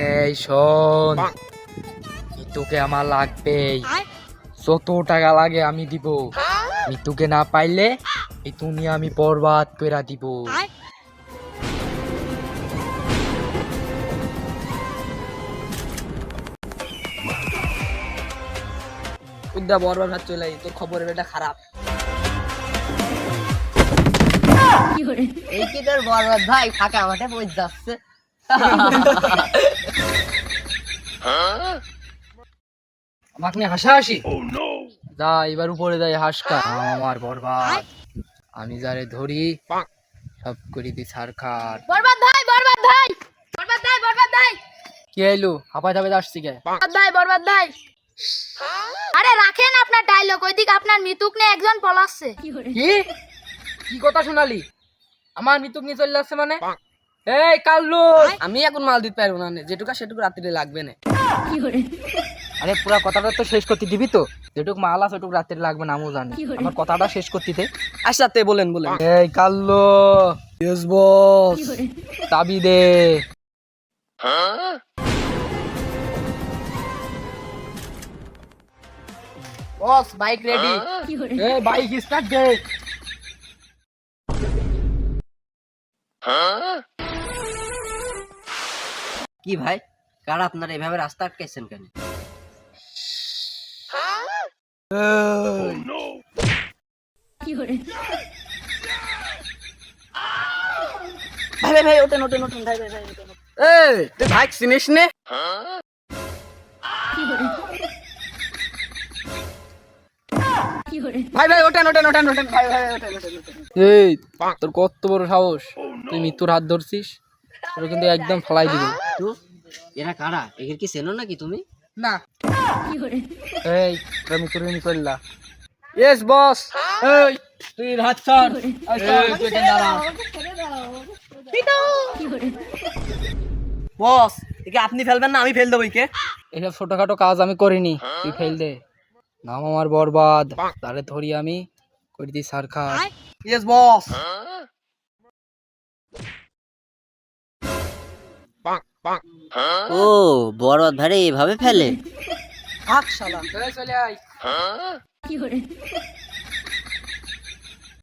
এই শোন মিতুকে আমার লাগবেই যত টাকা লাগে আমি দিব। মিতুকে না পাইলে এই তুমি আমি বরবাদ করে দিব। উদ্যা বরবার ভাত চলে আই, তোর খবরের বেটা খারাপ। এই কি তোর বরবাদ? ভাই ফাঁকা মাঠে পৌঁছ যাচ্ছে আমাকে নিয়ে হাসা হাসি যা এবার উপরে যাই হাসকা। আমার বরবাদ। আমি যারে ধরি সব করি দি সারখার বরবাদ ভাই বরবাদ ভাই! বরবাদ ভাই বরবাদ ভাই! কি আইলো হাপাই হাপাই আসছি কে? বরবাদ ভাই বরবাদ ভাই! আরে রাখেন আপনার ডায়লগ ওইদিকে আপনার মিতুক নিয়ে একজন পলাচ্ছে। কি? কি কথা শোনালি? আমার মিতুক নিয়ে চলে আসছে মানে? এই কাল্লু! আমি এখন মাল দিতে পারব না যেটুকু সেটুকু রাত্রে লাগবে না। আরে পুরা কথাটা তো শেষ করতে দিবি তো? যেটুক মাল আছে ওটুক রাত্রে লাগবে না আমিও জানি। আমার কথাটা শেষ করতে দে। আচ্ছা তে বলেন বলেন। এই কাল্লু! ইয়েস বস চাবি দে। বস বাইক রেডি এই বাইক স্টার্ট দে। কি ভাই? কারা আপনারা এভাবে রাস্তা আটকাইছেন কেন? ভাই ভাই ভাই ওঠেন ওঠেন ওঠেন ভাই ভাই ভাই ওঠেন, ওঠেন। এই তুই ভাই চিনিস নে? ভাই ভাই ওঠেন ওঠেন ওঠেন ওঠেন ভাই ভাই ওঠেন ওঠেন ওঠেন। এই তোর কত বড় সাহস? তুই মৃত্যুর হাত ধরছিস? তোর কিন্তু একদম ফলাই দিব। তো? এরা কারা? এদের কি চেনো নাকি তুমি? না। এই নিয়ে চললা ইয়েস বস এই তুই হাত ছাড়। বস একে আপনি ফেলবেন না আমি ফেল দেবো একে। এসব ছোটখাটো কাজ আমি করিনি। তুই ফেল দে। নাম আমার বরবাদ। তারে ধরি আমি। করে দিই সারখা ইয়েস বস ও বরবাদ ধারে এভাবে ফেলে। থাক শালা। চলে আয়।